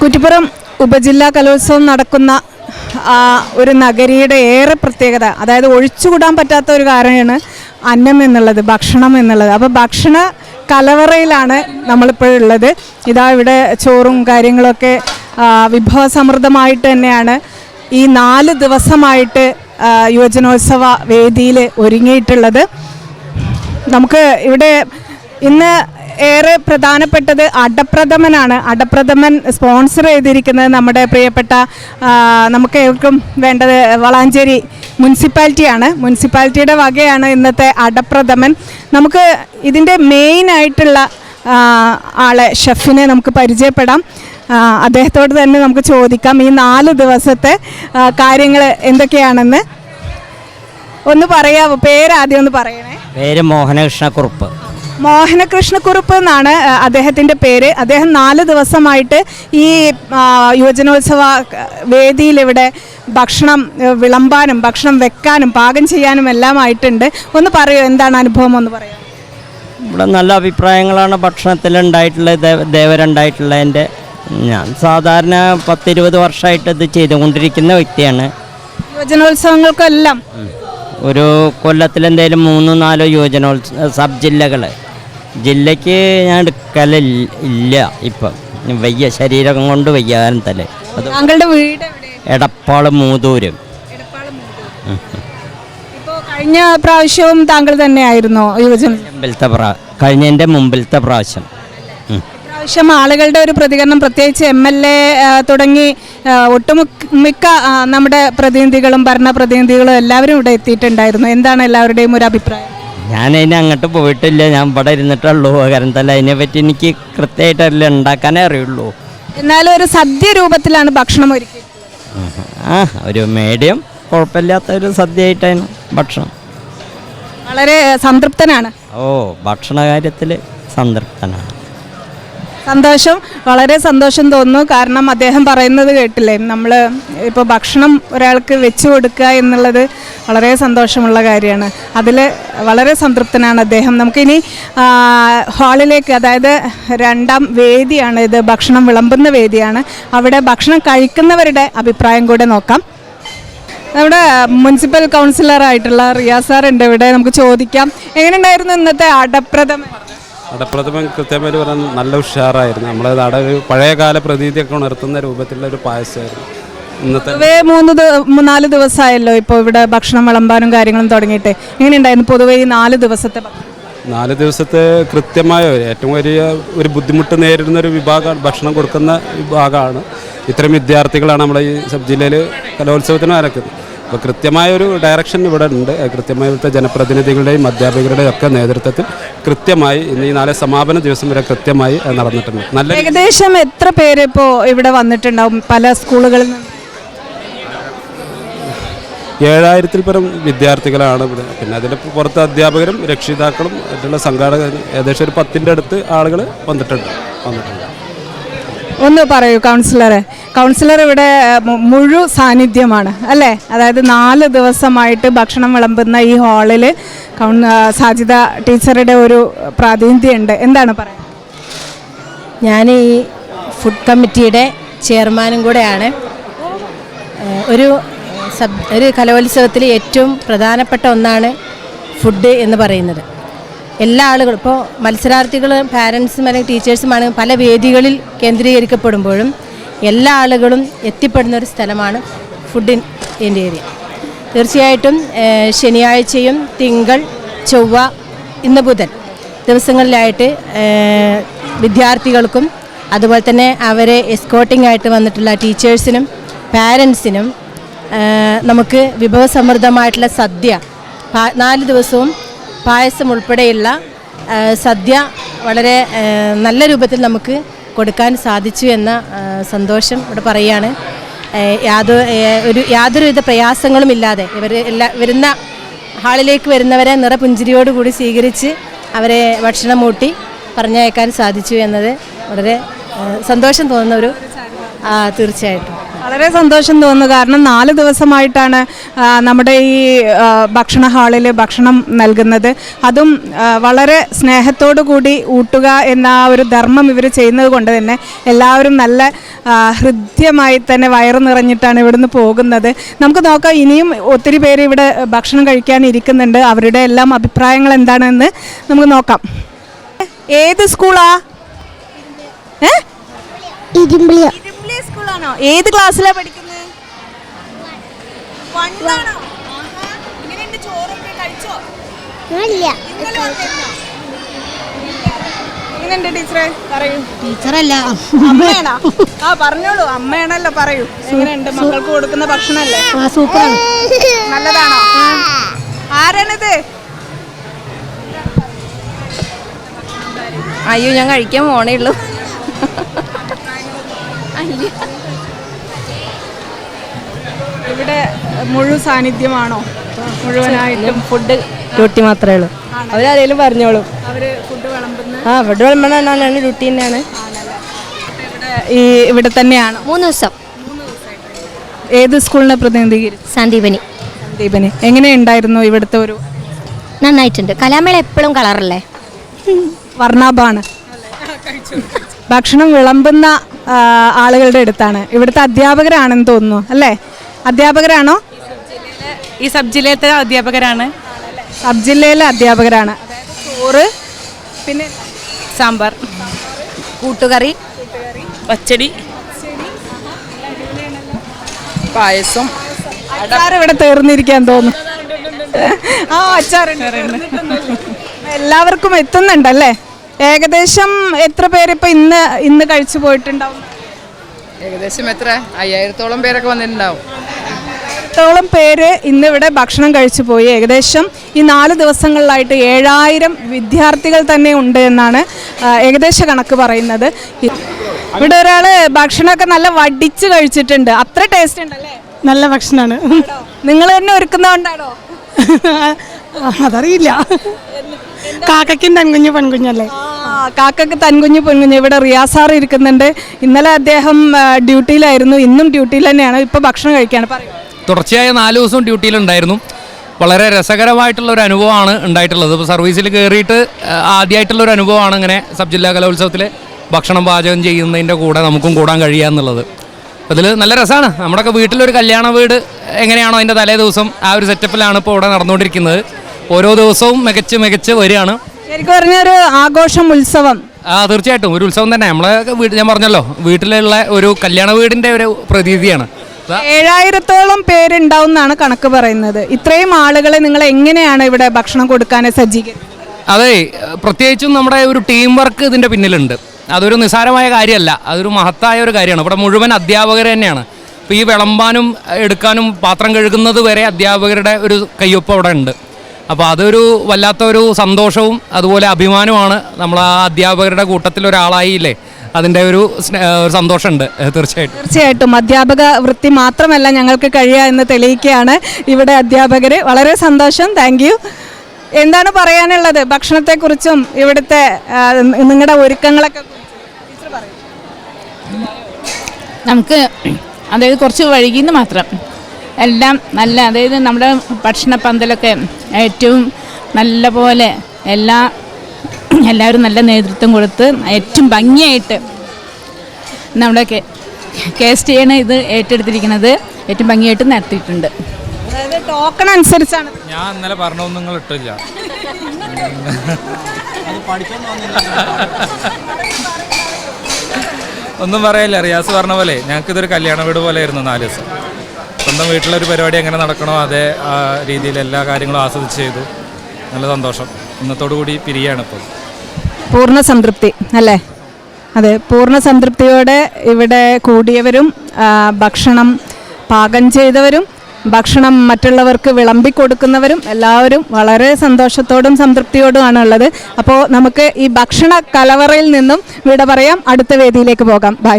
കുറ്റിപ്പുറം ഉപജില്ലാ കലോത്സവം നടക്കുന്ന ഒരു നഗരിയുടെ ഏറെ പ്രത്യേകത അതായത് ഒഴിച്ചുകൂടാൻ പറ്റാത്ത ഒരു കാര്യമാണ് അന്നം എന്നുള്ളത് ഭക്ഷണം എന്നുള്ളത്. അപ്പോൾ ഭക്ഷണ കലവറയിലാണ് നമ്മളിപ്പോഴുള്ളത്. ഇതാ ഇവിടെ ചോറും കാര്യങ്ങളൊക്കെ വിഭവസമൃദ്ധമായിട്ട് തന്നെയാണ്. ഈ നാല് ദിവസമായിട്ട് യുവജനോത്സവ വേദിയിൽ ഒരുങ്ങിയിട്ടുള്ളത്. നമുക്ക് ഇവിടെ ഇന്ന് ഏറെ പ്രധാനപ്പെട്ടത് അടപ്രഥമനാണ്. അടപ്രഥമൻ സ്പോൺസർ ചെയ്തിരിക്കുന്നത് നമ്മുടെ പ്രിയപ്പെട്ട നമുക്ക് ഏവർക്കും വേണ്ടത് വളാഞ്ചേരി മുനിസിപ്പാലിറ്റിയാണ്. മുനിസിപ്പാലിറ്റിയുടെ വകയാണ് ഇന്നത്തെ അടപ്രഥമൻ. നമുക്ക് ഇതിന്റെ മെയിൻ ആയിട്ടുള്ള ആളെ ഷെഫിനെ നമുക്ക് പരിചയപ്പെടാം. അദ്ദേഹത്തോട് തന്നെ നമുക്ക് ചോദിക്കാം. ഈ നാല് ദിവസത്തെ കാര്യങ്ങൾ എന്തൊക്കെയാണെന്ന്. ഒന്ന് പറയാമോ പേരാദ്യം ഒന്ന് പറയണേ. പേര് മോഹനകൃഷ്ണക്കുറുപ്പ്. മോഹനകൃഷ്ണക്കുറുപ്പ് എന്നാണ് അദ്ദേഹത്തിന്റെ പേര്. അദ്ദേഹം നാല് ദിവസമായിട്ട് ഈ യുവജനോത്സവ വേദിയിൽ ഇവിടെ ഭക്ഷണം വിളമ്പാനും ഭക്ഷണം വെക്കാനും പാകം ചെയ്യാനും എല്ലാം ആയിട്ടുണ്ട് ഒന്ന് പറയൂ എന്താണ് അനുഭവം ഒന്ന് പറയാം. ഇവിടെ നല്ല അഭിപ്രായങ്ങളാണ് ഭക്ഷണത്തിൽ ഉണ്ടായിട്ടുള്ളത് ദേവരുണ്ടായിട്ടുള്ളതിന്റെ. ഞാൻ സാധാരണ പത്തിരുപത് വർഷമായിട്ട് ഇത് ചെയ്തുകൊണ്ടിരിക്കുന്ന വ്യക്തിയാണ്. യുവജനോത്സവങ്ങൾക്കെല്ലാം. ഒരു കൊല്ലത്തിൽ എന്തെങ്കിലും മൂന്നോ നാലോ യുവജനോത്സവ സബ് ജില്ലകൾ ജില്ലയ്ക്ക് ഞാൻ എടുക്കല ഇല്ല ഇപ്പം. വയ്യ ശരീരം കൊണ്ട് വയ്യാനും അത് താങ്കളുടെ വീട് എവിടെയാണ് എടപ്പാൾ മൂതൂരും. ഇപ്പോ കഴിഞ്ഞ പ്രാവശ്യവും താങ്കൾ തന്നെയായിരുന്നോ യുവജന മുമ്പിലത്തെ പ്രാ കഴിഞ്ഞതിന്റെ മുമ്പിലത്തെ പ്രാവശ്യം. ഉം. പ്രാവശ്യം ആളുകളുടെ ഒരു പ്രതികരണം പ്രത്യേകിച്ച് എം എൽ എ തുടങ്ങി ആ, ഒട്ടുമിക്ക ആ, നമ്മുടെ പ്രതിനിധികളും ഭരണ പ്രതിനിധികളും എല്ലാവരും ഇവിടെ എത്തിയിട്ടുണ്ടായിരുന്നു. എന്താണ് എല്ലാവരുടെയും ഒരു അഭിപ്രായം? ഞാൻ അതിന് അങ്ങോട്ട് പോയിട്ടില്ല. ഞാൻ ഇവിടെ ഇരുന്നിട്ടുള്ളൂ. കാരണം തന്നെ അതിനെ പറ്റി എനിക്ക് കൃത്യമായിട്ടല്ല ഉണ്ടാക്കാനേ അറിയുള്ളൂ. എന്നാലും ഒരു സദ്യ രൂപത്തിലാണ് ഭക്ഷണം ഒരുക്കി ആ ഒരു മീഡിയം കുഴപ്പമില്ലാത്ത ഒരു സദ്യയായിട്ടാണ് ഭക്ഷണം. വളരെ സംതൃപ്തനാണ്. ഓ ഭക്ഷണ കാര്യത്തിൽ സംതൃപ്തനാണ്. സന്തോഷം. വളരെ സന്തോഷം തോന്നുന്നു. കാരണം അദ്ദേഹം പറയുന്നത് കേട്ടില്ലേ നമ്മൾ ഇപ്പോൾ ഭക്ഷണം ഒരാൾക്ക് വെച്ചു കൊടുക്കുക എന്നുള്ളത് വളരെ സന്തോഷമുള്ള കാര്യമാണ്. അതിൽ വളരെ സംതൃപ്തനാണ് അദ്ദേഹം. നമുക്കിനി ഹാളിലേക്ക് അതായത് രണ്ടാം വേദിയാണ് ഇത് ഭക്ഷണം വിളമ്പുന്ന വേദിയാണ്. അവിടെ ഭക്ഷണം കഴിക്കുന്നവരുടെ അഭിപ്രായം കൂടെ നോക്കാം. നമ്മുടെ മുനിസിപ്പൽ കൗൺസിലറായിട്ടുള്ള റിയാസ് ഉണ്ട് ഇവിടെ നമുക്ക് ചോദിക്കാം. എങ്ങനെയുണ്ടായിരുന്നു ഇന്നത്തെ അടപ്രഥമൻ അടപ്രഥമൻ കൃത്യമായിട്ട് പറയാൻ നല്ല ഉഷാറായിരുന്നു. നമ്മളെ നാട ഒരു പഴയകാല പ്രതീതിയൊക്കെ ഉണർത്തുന്ന രൂപത്തിലുള്ള ഒരു പായസമായിരുന്നു. ഇന്നത്തെ പൊതുവേ മൂന്ന് നാല് ദിവസമായല്ലോ ഇപ്പോൾ ഇവിടെ ഭക്ഷണം വിളമ്പാനും കാര്യങ്ങളും തുടങ്ങിയിട്ട്. എങ്ങനെയുണ്ടായിരുന്നു പൊതുവേ ഈ നാല് ദിവസത്തെ നാല് ദിവസത്തെ കൃത്യമായ ഒരു ഏറ്റവും വലിയ ഒരു ബുദ്ധിമുട്ട് നേരിടുന്ന ഒരു വിഭാഗമാണ് ഭക്ഷണം കൊടുക്കുന്ന വിഭാഗമാണ്. ഇത്തരം വിദ്യാർത്ഥികളാണ് നമ്മളെ ഈ സബ് ജില്ലയിൽ കലോത്സവത്തിന് നടക്കുന്നത് അപ്പോൾ കൃത്യമായൊരു ഡയറക്ഷൻ ഇവിടെ ഉണ്ട്. കൃത്യമായ ഇവിടുത്തെ ജനപ്രതിനിധികളുടെയും അധ്യാപകരുടെയും ഒക്കെ നേതൃത്വത്തിൽ കൃത്യമായി ഇന്ന് ഈ നാളെ സമാപന ദിവസം വരെ കൃത്യമായി നടന്നിട്ടുണ്ട്. നല്ല ഏകദേശം എത്ര പേര് ഇപ്പോൾ ഇവിടെ വന്നിട്ടുണ്ടാവും പല സ്കൂളുകളിൽ നിന്ന്? ഏഴായിരത്തിൽ പരം വിദ്യാർത്ഥികളാണ് ഇവിടെ. പിന്നെ അതിന്റെ പുറത്ത് അധ്യാപകരും രക്ഷിതാക്കളും മറ്റുള്ള സംഘാടകരും ഏകദേശം ഒരു പത്തിന്റെ അടുത്ത് ആളുകൾ വന്നിട്ടുണ്ട്. വന്നിട്ടുണ്ട്. ഒന്ന് പറയൂ കൗൺസിലറെ കൗൺസിലർ ഇവിടെ മുഴു സാന്നിധ്യമാണ് അല്ലേ? അതായത് നാല് ദിവസമായിട്ട് ഭക്ഷണം വിളമ്പുന്ന ഈ ഹാളിൽ കൗൺ സാജിത ടീച്ചറുടെ ഒരു പ്രാതിനിധ്യമുണ്ട്. എന്താണ് പറയുക ഞാൻ ഈ ഫുഡ് കമ്മിറ്റിയുടെ ചെയർമാനും കൂടെയാണ് ഒരു സബ് ഒരു കലോത്സവത്തിൽ ഏറ്റവും പ്രധാനപ്പെട്ട ഒന്നാണ് ഫുഡ് എന്ന് പറയുന്നത്. എല്ലാ ആളുകളും ഇപ്പോൾ മത്സരാർത്ഥികൾ പാരൻസും അല്ലെങ്കിൽ ടീച്ചേഴ്സുമാണ് പല വേദികളിൽ കേന്ദ്രീകരിക്കപ്പെടുമ്പോഴും എല്ലാ ആളുകളും എത്തിപ്പെടുന്ന ഒരു സ്ഥലമാണ് ഫുഡ് ഇൻ ഏരിയ തീർച്ചയായിട്ടും ശനിയാഴ്ചയും തിങ്കൾ ചൊവ്വ ഇന്ന് ബുധൻ ദിവസങ്ങളിലായിട്ട് വിദ്യാർത്ഥികൾക്കും അതുപോലെ തന്നെ അവരെ എസ്കോട്ടിംഗ് ആയിട്ട് വന്നിട്ടുള്ള ടീച്ചേഴ്സിനും പാരൻസിനും നമുക്ക് വിഭവസമൃദ്ധമായിട്ടുള്ള സദ്യ നാല് ദിവസവും പായസം ഉൾപ്പെടെയുള്ള സദ്യ വളരെ നല്ല രൂപത്തിൽ നമുക്ക് കൊടുക്കാൻ സാധിച്ചു എന്ന സന്തോഷം ഇവിടെ പറയുകയാണ്. യാതൊരു ഒരു യാതൊരുവിധ പ്രയാസങ്ങളും ഇല്ലാതെ ഇവർ എല്ലാ വരുന്ന ഹാളിലേക്ക് വരുന്നവരെ നിറപുഞ്ചിരിയോടുകൂടി സ്വീകരിച്ച് അവരെ ഭക്ഷണം മൂട്ടി പറഞ്ഞയക്കാൻ സാധിച്ചു എന്നത് വളരെ സന്തോഷം തോന്നുന്ന ഒരു തീർച്ചയായിട്ടും. വളരെ സന്തോഷം തോന്നുന്നു. കാരണം നാല് ദിവസമായിട്ടാണ് നമ്മുടെ ഈ ഭക്ഷണ ഹാളിൽ ഭക്ഷണം നൽകുന്നത്. അതും വളരെ സ്നേഹത്തോടു കൂടി ഊട്ടുക എന്ന ആ ഒരു ധർമ്മം ഇവർ ചെയ്യുന്നത് കൊണ്ട് തന്നെ എല്ലാവരും നല്ല ഹൃദ്യമായി തന്നെ വയറ് നിറഞ്ഞിട്ടാണ് ഇവിടുന്ന് പോകുന്നത്. നമുക്ക് നോക്കാം ഇനിയും ഒത്തിരി പേര് ഇവിടെ ഭക്ഷണം കഴിക്കാൻ ഇരിക്കുന്നുണ്ട്. അവരുടെ എല്ലാം അഭിപ്രായങ്ങൾ എന്താണെന്ന് നമുക്ക് നോക്കാം. ഏത് സ്കൂളാ? ഏ? സ്കൂളാണോ? ഏത് ക്ലാസ്സിലാ പഠിക്കുന്നത്? ആഹാ. എങ്ങനെയുണ്ട് ചോറൊക്കെ കഴിച്ചോ? എങ്ങനെയുണ്ട് ടീച്ചറെ പറയൂ. ടീച്ചറല്ല. അമ്മയാണോ ആ പറഞ്ഞോളൂ. അമ്മയാണല്ലോ പറയൂ. എങ്ങനെയുണ്ട്? മക്കൾക്ക് കൊടുക്കുന്ന ഭക്ഷണല്ലേ സൂപ്പറാണ്. നല്ലതാണോ? ആരാണിത്? അയ്യോ ഞാൻ കഴിക്കാൻ പോണേ ഉള്ളൂ. ഇവിടെ മുഴുവൻ സാന്നിധ്യമാണോ? മുഴുവനായിട്ടും ഫുഡ് ഡ്യൂട്ടി മാത്രമേ ഉള്ളൂ. അവരാരേലും പറഞ്ഞോളൂ. അവർ ഫുഡ് വിളമ്പുന്ന ആ ഫുഡ് വിളമ്പണാണ് ഡ്യൂട്ടി തന്നെയാണ്. ഈ ഇവിടെ തന്നെയാണ്? മൂന്ന് ദിവസം. ഏത് സ്കൂളിനെ പ്രതിനിധീകരിച്ചു? സന്ദീപനി. സന്ദീപനി. എങ്ങനെയുണ്ടായിരുന്നു ഇവിടുത്തെ ഒരു നന്നായിട്ടുണ്ട്. കലാമേള എപ്പോഴും കളറല്ലേ? വർണാഭാണ് ഭക്ഷണം വിളമ്പുന്ന ആളുകളുടെ അടുത്താണ്. ഇവിടുത്തെ അധ്യാപകരാണെന്ന് തോന്നുന്നു അല്ലേ? അധ്യാപകരാണോ? ഈ സബ് ജില്ലയിലത്തെ അധ്യാപകരാണ്. സബ് ജില്ലയിലെ അധ്യാപകരാണ്. ചോറ് പിന്നെ സാമ്പാർ കൂട്ടുകറി പച്ചടി പായസം. അച്ചാർ ഇവിടെ തീർന്നിരിക്കാൻ തോന്നുന്നു. ആ അച്ചാറുണ്ട്. എല്ലാവർക്കും എത്തുന്നുണ്ടല്ലേ? ഏകദേശം എത്ര പേരിപ്പോൾ ഇന്ന് ഇന്ന് കഴിച്ചു പോയിട്ടുണ്ടാവും? ഏകദേശം എത്ര? അയ്യായിരത്തോളം പേരൊക്കെ വന്നിട്ടുണ്ടാവും. ത്തോളം പേര് ഇന്ന് ഇവിടെ ഭക്ഷണം കഴിച്ചു പോയി. ഏകദേശം ഈ നാല് ദിവസങ്ങളിലായിട്ട് ഏഴായിരം വിദ്യാർത്ഥികൾ തന്നെ ഉണ്ട് എന്നാണ് ഏകദേശ കണക്ക് പറയുന്നത്. ഇവിടെ ഒരാൾ ഭക്ഷണമൊക്കെ നല്ല വടിച്ച് കഴിച്ചിട്ടുണ്ട്. അത്ര ടേസ്റ്റ് ഉണ്ടല്ലേ? നല്ല ഭക്ഷണമാണ് നിങ്ങൾ തന്നെ ഒരുക്കുന്നതുകൊണ്ടാണോ അതറിയില്ല. കാക്കയ്ക്കും തൻകുഞ്ഞു പെൺകുഞ്ഞല്ലേ കാക്കക്ക് തൻകുഞ്ഞ് പൊൻകുഞ്ഞ് ഇവിടെ റിയാസാർ ഇരിക്കുന്നുണ്ട്. ഇന്നലെ അദ്ദേഹം ഡ്യൂട്ടിയിലായിരുന്നു. ഇന്നും ഡ്യൂട്ടിയിൽ തന്നെയാണ്. ഇപ്പൊ ഭക്ഷണം കഴിക്കാണ് തുടർച്ചയായ നാല് ദിവസവും ഡ്യൂട്ടിയിലുണ്ടായിരുന്നു. വളരെ രസകരമായിട്ടുള്ള ഒരു അനുഭവമാണ് ഉണ്ടായിട്ടുള്ളത്. ഇപ്പോൾ സർവീസിൽ കയറിയിട്ട് ആദ്യമായിട്ടുള്ള ഒരു അനുഭവമാണ് ഇങ്ങനെ സബ് ജില്ലാ കലോത്സവത്തിൽ ഭക്ഷണം പാചകം ചെയ്യുന്നതിന്റെ കൂടെ നമുക്കും കൂടാൻ കഴിയുക എന്നുള്ളത്. അതിൽ നല്ല രസമാണ്. നമ്മുടെയൊക്കെ വീട്ടിലൊരു കല്യാണ വീട് എങ്ങനെയാണോ അതിന്റെ തലേ ദിവസം ആ ഒരു സെറ്റപ്പിലാണ് ഇപ്പോൾ ഇവിടെ നടന്നുകൊണ്ടിരിക്കുന്നത്. ഓരോ ദിവസവും മികച്ച് മികച്ച് വരികയാണ്. ശരിക്കും പറഞ്ഞ ഒരു ആഘോഷം ഉത്സവം. ആ തീർച്ചയായിട്ടും. ഒരു ഉത്സവം തന്നെ. നമ്മളെ ഞാൻ പറഞ്ഞല്ലോ വീട്ടിലുള്ള ഒരു കല്യാണ വീടിന്റെ ഒരു പ്രതീതിയാണ്. ഏഴായിരത്തോളം പേരുണ്ടാവും എന്നാണ് കണക്ക് പറയുന്നത്. ഇത്രയും ആളുകളെ നിങ്ങൾ എങ്ങനെയാണ് ഇവിടെ ഭക്ഷണം കൊടുക്കാൻ സജ്ജീകരിക്കുന്നത് അതെ പ്രത്യേകിച്ചും നമ്മുടെ ഒരു ടീം വർക്ക് ഇതിന്റെ പിന്നിലുണ്ട്. അതൊരു നിസാരമായ കാര്യമല്ല. അതൊരു മഹത്തായ ഒരു കാര്യമാണ്. ഇവിടെ മുഴുവൻ അധ്യാപകർ തന്നെയാണ്. ഇപ്പൊ ഈ വിളമ്പാനും എടുക്കാനും പാത്രം കഴുകുന്നത് വരെ അധ്യാപകരുടെ ഒരു കയ്യൊപ്പ് അവിടെ ഉണ്ട്. അപ്പോൾ അതൊരു വല്ലാത്തൊരു സന്തോഷവും അതുപോലെ അഭിമാനമാണ് നമ്മൾ ആ അധ്യാപകരുടെ കൂട്ടത്തിൽ ഒരാളായില്ലേ അതിന്റെ ഒരു സ്നേ- ഒരു സന്തോഷമുണ്ട് തീർച്ചയായിട്ടും. തീർച്ചയായിട്ടും. അധ്യാപക വൃത്തി മാത്രമല്ല ഞങ്ങൾക്ക് കഴിയുക എന്ന് തെളിയിക്കുകയാണ് ഇവിടെ അധ്യാപകർ വളരെ സന്തോഷം. താങ്ക് യു എന്താണ് പറയാനുള്ളത്? ഭക്ഷണത്തെക്കുറിച്ചും ഇവിടുത്തെ നിങ്ങളുടെ ഒരുക്കങ്ങളൊക്കെ. നമുക്ക് അതായത് കുറച്ച് വൈകിന്ന് മാത്രം. എല്ലാം നല്ല അതായത് നമ്മുടെ ഭക്ഷണ പന്തലൊക്കെ ഏറ്റവും നല്ല പോലെ എല്ലാ എല്ലാവരും നല്ല നേതൃത്വം കൊടുത്ത് ഏറ്റവും ഭംഗിയായിട്ട് നമ്മുടെ കെ കെ എസ് ടി ആണ് ഇത് ഏറ്റെടുത്തിരിക്കുന്നത് ഏറ്റവും ഭംഗിയായിട്ട് നടത്തിയിട്ടുണ്ട്. അതായത് ടോക്കൺ അനുസരിച്ചാണ്. ഞാൻ ഇന്നലെ പറഞ്ഞൊന്നും നിങ്ങൾ ഇട്ടില്ല. ഒന്നും പറയില്ല റിയാസ് പറഞ്ഞ പോലെ ഞങ്ങൾക്ക് ഇതൊരു കല്യാണ വീട് പോലെ ആയിരുന്നു നാല് ദിവസം. സ്വന്തം വീട്ടിലൊരു പരിപാടി എങ്ങനെ നടക്കണോ അതേ രീതിയിൽ എല്ലാ കാര്യങ്ങളും ആസ്വദിച്ച് ചെയ്തു. നല്ല സന്തോഷം. ഇന്നത്തോടു കൂടി പിരിയാണ് ഇപ്പോൾ. പൂർണ സംതൃപ്തി അല്ലേ? അതെ പൂർണ സംതൃപ്തിയോടെ ഇവിടെ കൂടിയവരും ഭക്ഷണം പാകം ചെയ്തവരും ഭക്ഷണം മറ്റുള്ളവർക്ക് വിളമ്പി കൊടുക്കുന്നവരും എല്ലാവരും വളരെ സന്തോഷത്തോടും സംതൃപ്തിയോടുമാണ് ഉള്ളത്. അപ്പോൾ നമുക്ക് ഈ ഭക്ഷണ കലവറയിൽ നിന്നും വിട പറയാം. അടുത്ത വേദിയിലേക്ക് പോകാം. ബൈ.